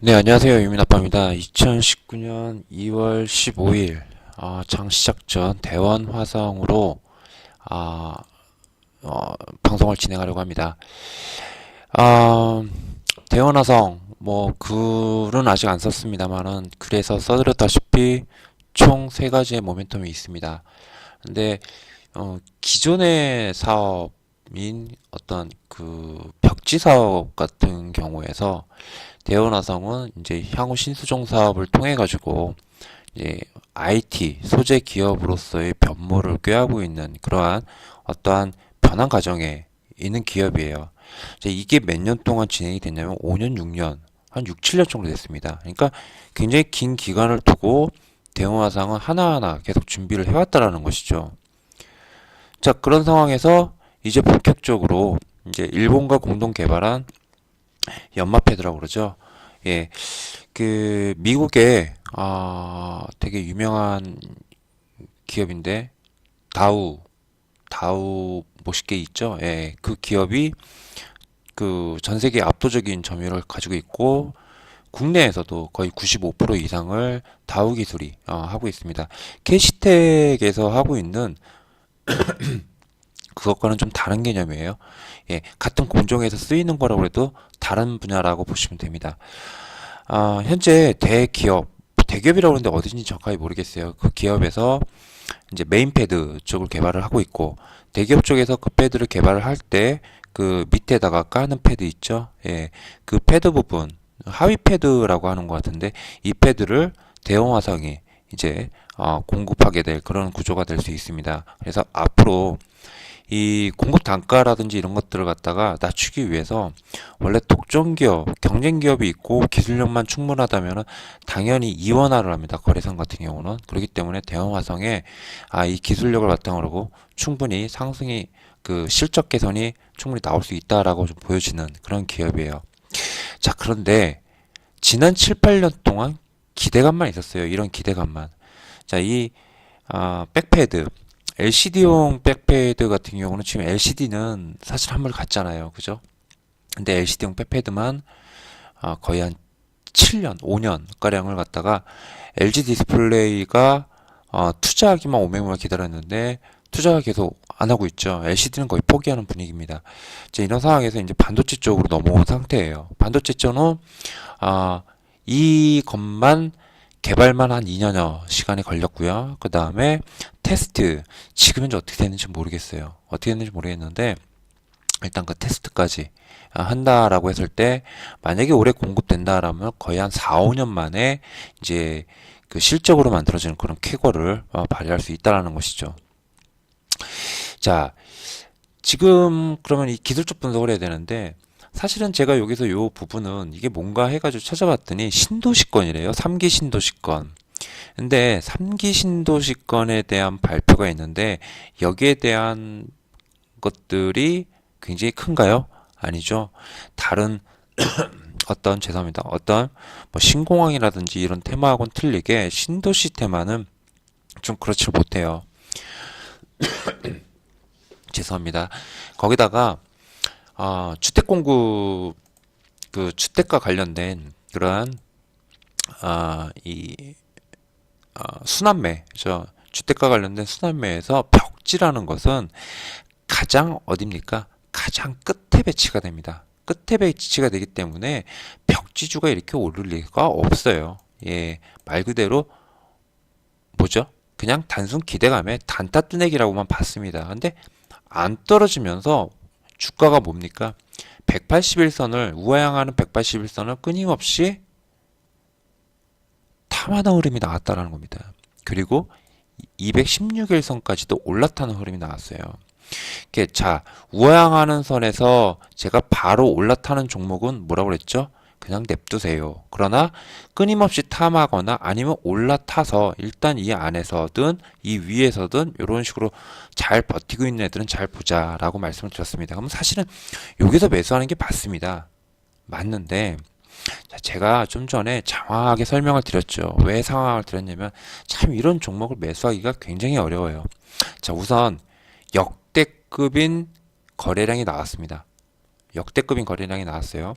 네, 안녕하세요. 유민아빠입니다. 2019년 2월 15일, 아, 장 시작 전 대원 화성으로, 아, 어, 방송을 진행하려고 합니다. 아, 대원 화성, 뭐, 글은 아직 안 썼습니다만은, 글에서 써드렸다시피, 총 세 가지의 모멘텀이 있습니다. 근데, 어, 기존의 사업인 어떤 그 벽지 사업 같은 경우에서, 대원화성은 이제 향후 신수종 사업을 통해 가지고 이제 IT 소재 기업으로서의 변모를 꾀하고 있는 그러한 어떠한 변화 과정에 있는 기업이에요. 이게 몇 년 동안 진행이 됐냐면 5년, 6년, 한 6, 7년 정도 됐습니다. 그러니까 굉장히 긴 기간을 두고 대원화상은 하나하나 계속 준비를 해왔다라는 것이죠. 자, 그런 상황에서 이제 본격적으로 이제 일본과 공동 개발한 연마패드라고 그러죠. 예, 그 미국의 아 되게 유명한 기업인데 다우 다우 모시게 있죠. 예, 그 기업이 그 전 세계 압도적인 점유율을 가지고 있고 국내에서도 거의 95% 이상을 다우 기술이 어, 하고 있습니다. 캐시텍에서 하고 있는 그것과는 좀 다른 개념이에요. 예, 같은 공정에서 쓰이는 거라고 해도 다른 분야라고 보시면 됩니다. 아, 현재 대기업, 대기업이라고 하는데 어딘지 정확하게 모르겠어요. 그 기업에서 이제 메인 패드 쪽을 개발을 하고 있고, 대기업 쪽에서 그 패드를 개발을 할 때 그 밑에다가 까는 패드 있죠? 예, 그 패드 부분, 하위 패드라고 하는 것 같은데, 이 패드를 대형 화성이 이제 어, 공급하게 될 그런 구조가 될 수 있습니다. 그래서 앞으로 이 공급 단가라든지 이런 것들을 갖다가 낮추기 위해서 원래 독점 기업, 경쟁 기업이 있고 기술력만 충분하다면은 당연히 이원화를 합니다. 거래상 같은 경우는 그렇기 때문에 대형 화성에 아, 이 기술력을 바탕으로 충분히 상승이 그 실적 개선이 충분히 나올 수 있다라고 좀 보여지는 그런 기업이에요. 자, 그런데 지난 7, 8년 동안 기대감만 있었어요. 이런 기대감만. 자, 이 아, 백패드 LCD용 백패드 같은 경우는 지금 LCD는 사실 한물 같잖아요. 그죠? 근데 LCD용 백패드만 아, 거의 한 7년, 5년 가량을 갖다가 LG 디스플레이가 어, 투자하기만 500만 기다렸는데 투자가 계속 안 하고 있죠. LCD는 거의 포기하는 분위기입니다. 이제 이런 상황에서 이제 반도체 쪽으로 넘어온 상태예요. 반도체 쪽은 아, 이 것만 개발만 한 2년여 시간이 걸렸고요. 그 다음에 테스트 지금 현재 어떻게 되는지 모르겠어요. 어떻게 되는지 모르겠는데 일단 그 테스트까지 아, 한다라고 했을 때 만약에 올해 공급된다라면 거의 한 4, 5년 만에 이제 그 실적으로 만들어지는 그런 쾌거를 어, 발휘할 수 있다라는 것이죠. 자, 지금 그러면 이 기술적 분석을 해야 되는데 사실은 제가 여기서 요 부분은 이게 뭔가 해가지고 찾아봤더니 신도시권이래요. 3기 신도시권. 근데 3기 신도시권에 대한 발표가 있는데 여기에 대한 것들이 굉장히 큰가요? 아니죠. 다른 어떤 죄송합니다. 어떤 뭐 신공항이라든지 이런 테마하고는 틀리게 신도시 테마는 좀 그렇지 못해요. 죄송합니다. 거기다가 아, 주택 공급 그 주택과 관련된 그러한 아, 이 아, 순환매, 저 주택과 관련된 순환매에서 벽지라는 것은 가장 어딥니까? 가장 끝에 배치가 됩니다. 끝에 배치가 되기 때문에 벽지주가 이렇게 오를 리가 없어요. 예, 말 그대로 뭐죠? 그냥 단순 기대감에 단타 뜨내기라고만 봤습니다. 근데 안 떨어지면서 주가가 뭡니까? 181선을 우하향하는 181선을 끊임없이 탐하는 흐름이 나왔다라는 겁니다. 그리고 216일선까지도 올라타는 흐름이 나왔어요. 이게 자 우하향하는 선에서 제가 바로 올라타는 종목은 뭐라고 그랬죠? 그냥 냅두세요. 그러나 끊임없이 탐하거나 아니면 올라타서 일단 이 안에서든 이 위에서든 이런 식으로 잘 버티고 있는 애들은 잘 보자라고 말씀을 드렸습니다. 그럼 사실은 여기서 매수하는 게 맞습니다. 맞는데 제가 좀 전에 장황하게 설명을 드렸죠. 왜 상황을 드렸냐면 참 이런 종목을 매수하기가 굉장히 어려워요. 자, 우선 역대급인 거래량이 나왔습니다. 역대급인 거래량이 나왔어요.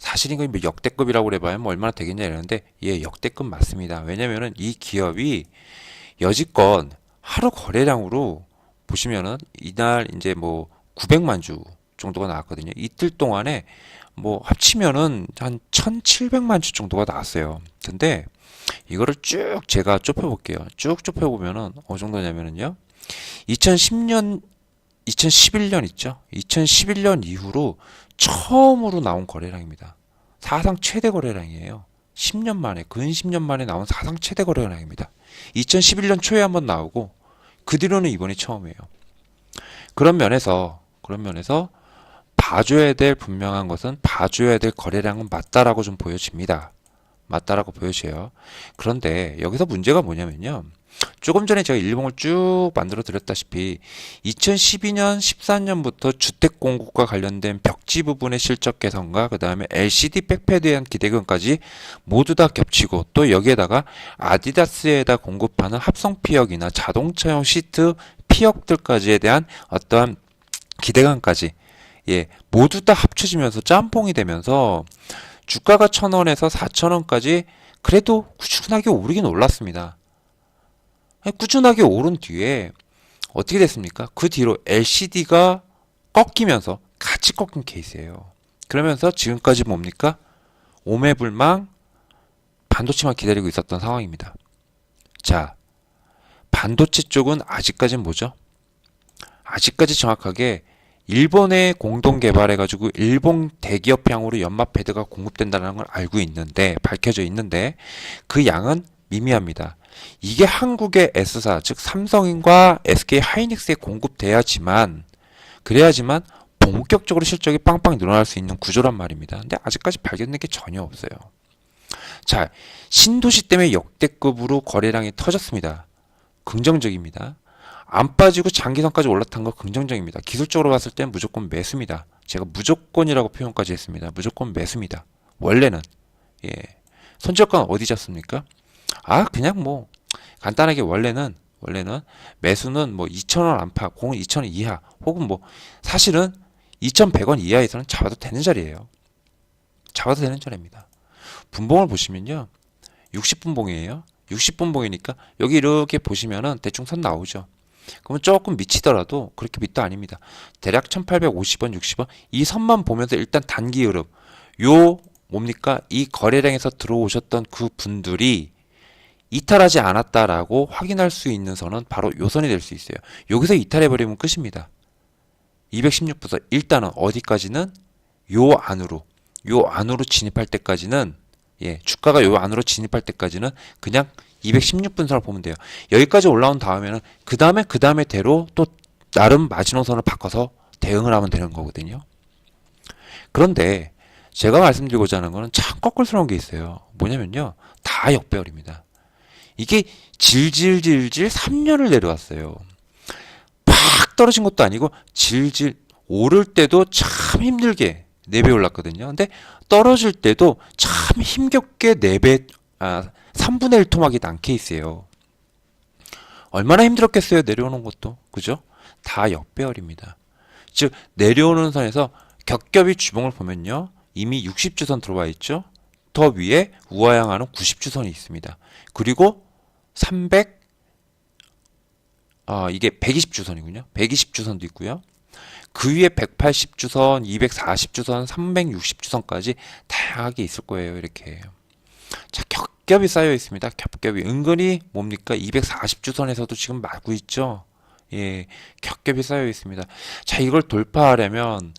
사실 이거 뭐 역대급이라고 그래봐야 뭐 얼마나 되겠냐 이러는데 예, 역대급 맞습니다. 왜냐면은 이 기업이 여지껏 하루 거래량으로 보시면은 이날 이제 뭐 900만 주 정도가 나왔거든요. 이틀 동안에 뭐 합치면은 한 1700만 주 정도가 나왔어요. 근데 이거를 쭉 제가 좁혀볼게요. 쭉 좁혀보면은 어느 정도냐면은요. 2010년, 2011년 있죠? 2011년 이후로 처음으로 나온 거래량입니다. 사상 최대 거래량이에요. 10년 만에, 근 10년 만에 나온 사상 최대 거래량입니다. 2011년 초에 한번 나오고, 그 뒤로는 이번이 처음이에요. 그런 면에서, 그런 면에서 봐줘야 될 분명한 것은 봐줘야 될 거래량은 맞다라고 좀 보여집니다. 맞다라고 보여져요. 그런데 여기서 문제가 뭐냐면요. 조금 전에 제가 일봉을 쭉 만들어 드렸다시피 2012년 13년부터 주택 공급과 관련된 벽지 부분의 실적 개선과 그 다음에 LCD 백패드에 대한 기대금까지 모두 다 겹치고 또 여기에다가 아디다스에다 공급하는 합성 피혁이나 자동차용 시트 피혁들까지에 대한 어떠한 기대감까지 예 모두 다 합쳐지면서 짬뽕이 되면서 주가가 천 원에서 사천 원까지 그래도 꾸준하게 오르긴 올랐습니다. 꾸준하게 오른 뒤에 어떻게 됐습니까? 그 뒤로 LCD가 꺾이면서 같이 꺾인 케이스예요. 그러면서 지금까지 뭡니까? 오매불망 반도체만 기다리고 있었던 상황입니다. 자, 반도체 쪽은 아직까지는 뭐죠? 아직까지 정확하게 일본에 공동 개발해가지고 일본 대기업향으로 연마 패드가 공급된다는 걸 알고 있는데 밝혀져 있는데 그 양은 미미합니다. 이게 한국의 S사 즉 삼성인과 SK 하이닉스에 공급돼야지만 그래야지만 본격적으로 실적이 빵빵 늘어날 수 있는 구조란 말입니다. 근데 아직까지 발견된 게 전혀 없어요. 자, 신도시 때문에 역대급으로 거래량이 터졌습니다. 긍정적입니다. 안 빠지고 장기선까지 올라탄 거 긍정적입니다. 기술적으로 봤을 땐 무조건 매수입니다. 제가 무조건이라고 표현까지 했습니다. 무조건 매수입니다. 원래는 예. 손절가는 어디 잡습니까? 아, 그냥 뭐 간단하게 원래는 원래는 매수는 뭐 2,000원 안팎, 혹은 2,000원 이하, 혹은 뭐 사실은 2,100원 이하에서는 잡아도 되는 자리예요. 잡아도 되는 자리입니다. 분봉을 보시면요. 60분봉이에요. 60분봉이니까 여기 이렇게 보시면은 대충 선 나오죠. 그러면 조금 미치더라도 그렇게 밑도 아닙니다. 대략 1850원, 60원 이 선만 보면서 일단 단기 흐름 요 뭡니까? 이 거래량에서 들어오셨던 그 분들이 이탈하지 않았다라고 확인할 수 있는 선은 바로 요 선이 될 수 있어요. 여기서 이탈해버리면 끝입니다. 216부서 일단은 어디까지는 요 안으로 요 안으로 진입할 때까지는 예 주가가 요 안으로 진입할 때까지는 그냥 216분선을 보면 돼요. 여기까지 올라온 다음에는 그 다음에 그 다음에 대로 또 나름 마지노선을 바꿔서 대응을 하면 되는 거거든요. 그런데 제가 말씀드리고자 하는 거는 참 거꾸스러운 게 있어요. 뭐냐면요. 다 역배열입니다. 이게 질질질질 3년을 내려왔어요. 팍 떨어진 것도 아니고 질질 오를 때도 참 힘들게 4배 올랐거든요. 근데 떨어질 때도 참 힘겹게 4배, 아, 3분의 1 토막이 난 케이스예요. 얼마나 힘들었겠어요, 내려오는 것도. 그죠? 다 역배열입니다. 즉, 내려오는 선에서 겹겹이 주봉을 보면요. 이미 60주선 들어와 있죠? 더 위에 우하향하는 90주선이 있습니다. 그리고 300, 아, 이게 120주선이군요. 120주선도 있고요. 그 위에 180주선, 240주선, 360주선까지 다양하게 있을 거예요. 이렇게. 자, 겹겹이 쌓여 있습니다. 겹겹이. 은근히 뭡니까? 240주선에서도 지금 마구 있죠. 예, 겹겹이 쌓여 있습니다. 자, 이걸 돌파하려면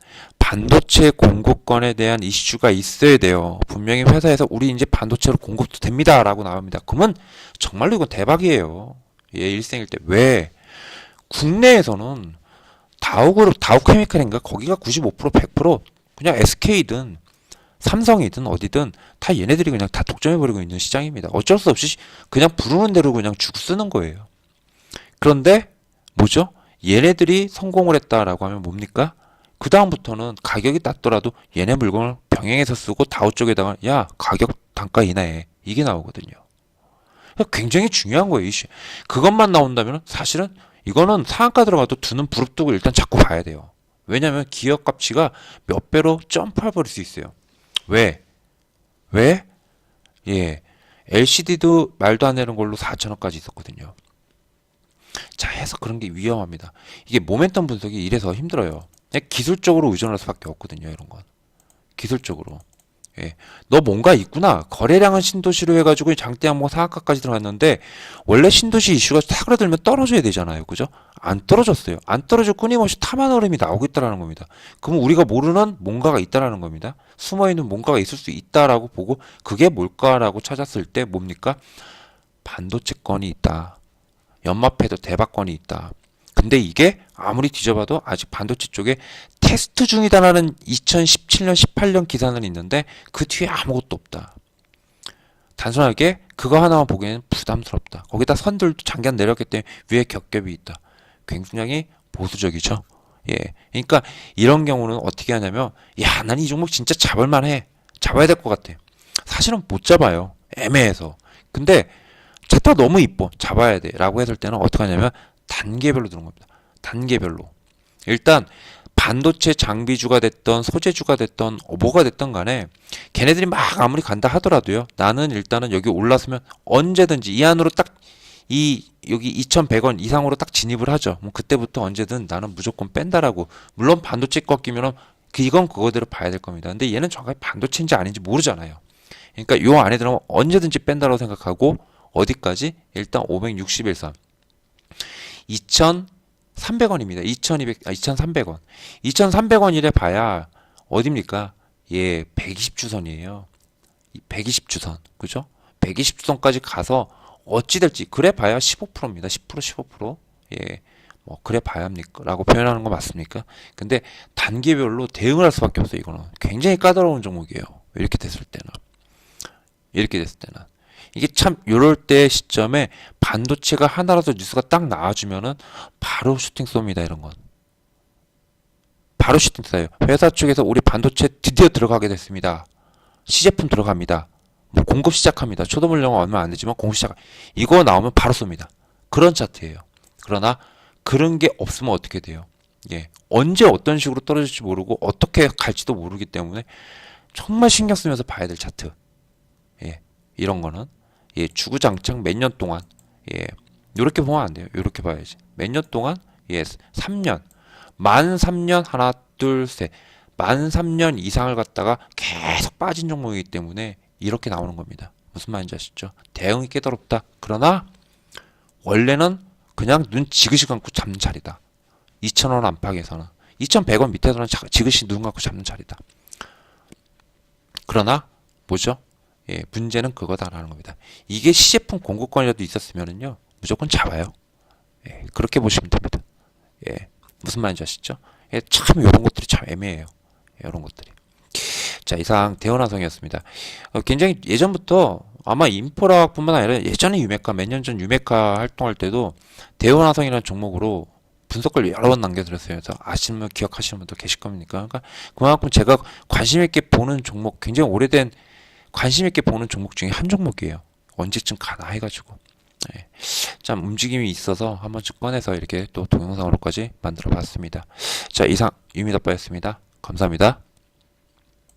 반도체 공급권에 대한 이슈가 있어야 돼요. 분명히 회사에서 우리 이제 반도체로 공급도 됩니다. 라고 나옵니다. 그러면 정말로 이건 대박이에요. 예, 일생일 때. 왜? 국내에서는 다우그룹, 다우케미칼인가? 거기가 95% 100% 그냥 SK든 삼성이든 어디든 다 얘네들이 그냥 다 독점해버리고 있는 시장입니다. 어쩔 수 없이 그냥 부르는 대로 그냥 쭉 쓰는 거예요. 그런데 뭐죠? 얘네들이 성공을 했다라고 하면 뭡니까? 그 다음부터는 가격이 낮더라도 얘네 물건을 병행해서 쓰고 다우 쪽에다가 야 가격 단가 인하해 이게 나오거든요. 굉장히 중요한 거예요. 이슈. 그것만 나온다면 사실은 이거는 상한가 들어가도 두는 부릅뜨고 일단 자꾸 봐야 돼요. 왜냐하면 기업 가치가 몇 배로 점프해 버릴 수 있어요. 왜? 왜? 예. LCD도 말도 안 되는 걸로 4천원까지 있었거든요. 자, 해서 그런 게 위험합니다. 이게 모멘텀 분석이 이래서 힘들어요. 기술적으로 의존할 수밖에 없거든요, 이런 건. 기술적으로. 예. 너 뭔가 있구나. 거래량은 신도시로 해가지고 장대 항목 상한가까지 들어갔는데, 원래 신도시 이슈가 사그라들면 떨어져야 되잖아요. 그죠? 안 떨어졌어요. 안 떨어져 끊임없이 탐한 흐름이 나오고 있다라는 겁니다. 그럼 우리가 모르는 뭔가가 있다라는 겁니다. 숨어있는 뭔가가 있을 수 있다라고 보고, 그게 뭘까라고 찾았을 때 뭡니까? 반도체권이 있다. 연마패도 대박권이 있다. 근데 이게 아무리 뒤져봐도 아직 반도체 쪽에 테스트 중이다라는 2017년, 18년 기사는 있는데 그 뒤에 아무것도 없다. 단순하게 그거 하나만 보기에는 부담스럽다. 거기다 선들도 장기간 내렸기 때문에 위에 겹겹이 있다. 굉장히 보수적이죠. 예. 그러니까 이런 경우는 어떻게 하냐면, 야, 난 이 종목 진짜 잡을 만 해. 잡아야 될 것 같아. 사실은 못 잡아요. 애매해서. 근데 차트가 너무 이뻐. 잡아야 돼. 라고 했을 때는 어떻게 하냐면, 단계별로 드는 겁니다. 단계별로. 일단 반도체 장비주가 됐던 소재주가 됐던 뭐가 됐던 간에 걔네들이 막 아무리 간다 하더라도요. 나는 일단은 여기 올랐으면 언제든지 이 안으로 딱 이 여기 2,100원 이상으로 딱 진입을 하죠. 뭐 그때부터 언제든 나는 무조건 뺀다라고. 물론 반도체 꺾이면은 그 이건 그거대로 봐야 될 겁니다. 근데 얘는 정확히 반도체인지 아닌지 모르잖아요. 그러니까 요 안에 들어가면 언제든지 뺀다라고 생각하고 어디까지? 일단 561선. 2,300원입니다. 2,200, 아, 2,300원. 2,300원이래 봐야 어딥니까? 예, 120주선이에요. 120주선. 그죠? 120주선까지 가서 어찌 될지 그래 봐야 15%입니다. 10% 15%. 예. 뭐 그래 봐야 합니까? 라고 표현하는 거 맞습니까? 근데 단계별로 대응을 할 수밖에 없어요. 이거는 굉장히 까다로운 종목이에요. 이렇게 됐을 때는. 이렇게 됐을 때는. 이게 참 요럴 때 시점에 반도체가 하나라도 뉴스가 딱 나와주면은 바로 슈팅 쏩니다 이런 건. 바로 슈팅 쏴요. 회사 쪽에서 우리 반도체 드디어 들어가게 됐습니다. 시제품 들어갑니다. 뭐 공급 시작합니다. 초도 물량은 얼마 안 되지만 공급 시작. 이거 나오면 바로 쏩니다. 그런 차트예요. 그러나 그런 게 없으면 어떻게 돼요? 예. 언제 어떤 식으로 떨어질지 모르고 어떻게 갈지도 모르기 때문에 정말 신경 쓰면서 봐야 될 차트. 예. 이런 거는 예, 주구장창 몇 년 동안 예, 요렇게 보면 안 돼요. 요렇게 봐야지. 몇 년 동안 예, 3년. 만 3년 하나 둘 셋. 만 3년 이상을 갖다가 계속 빠진 종목이기 때문에 이렇게 나오는 겁니다. 무슨 말인지 아시죠? 대응이 깨달없다. 그러나 원래는 그냥 눈 지그시 감고 잡는 자리다. 2,000원 안팎에서는 2,100원 밑에서는 자- 지그시 눈 감고 잡는 자리다. 그러나 뭐죠? 예, 문제는 그거다라는 겁니다. 이게 시제품 공급권이라도 있었으면은요, 무조건 잡아요. 예, 그렇게 보시면 됩니다. 예, 무슨 말인지 아시죠? 예, 참 이런 것들이 참 애매해요. 이런 것들이. 자, 이상 대원화성이었습니다. 어, 굉장히 예전부터 아마 인프라뿐만 아니라 예전에 유메카 몇 년 전 유메카 활동할 때도 대원화성이라는 종목으로 분석글 여러 번 남겨드렸어요. 그래서 아시는 분, 기억하시는 분도 계실 겁니까? 그러니까 그만큼 제가 관심 있게 보는 종목, 굉장히 오래된 관심 있게 보는 종목 중에 한 종목이에요. 언제쯤 가나 해가지고. 예. 참 움직임이 있어서 한 번씩 꺼내서 이렇게 또 동영상으로까지 만들어 봤습니다. 자, 이상 유미더빠였습니다. 감사합니다.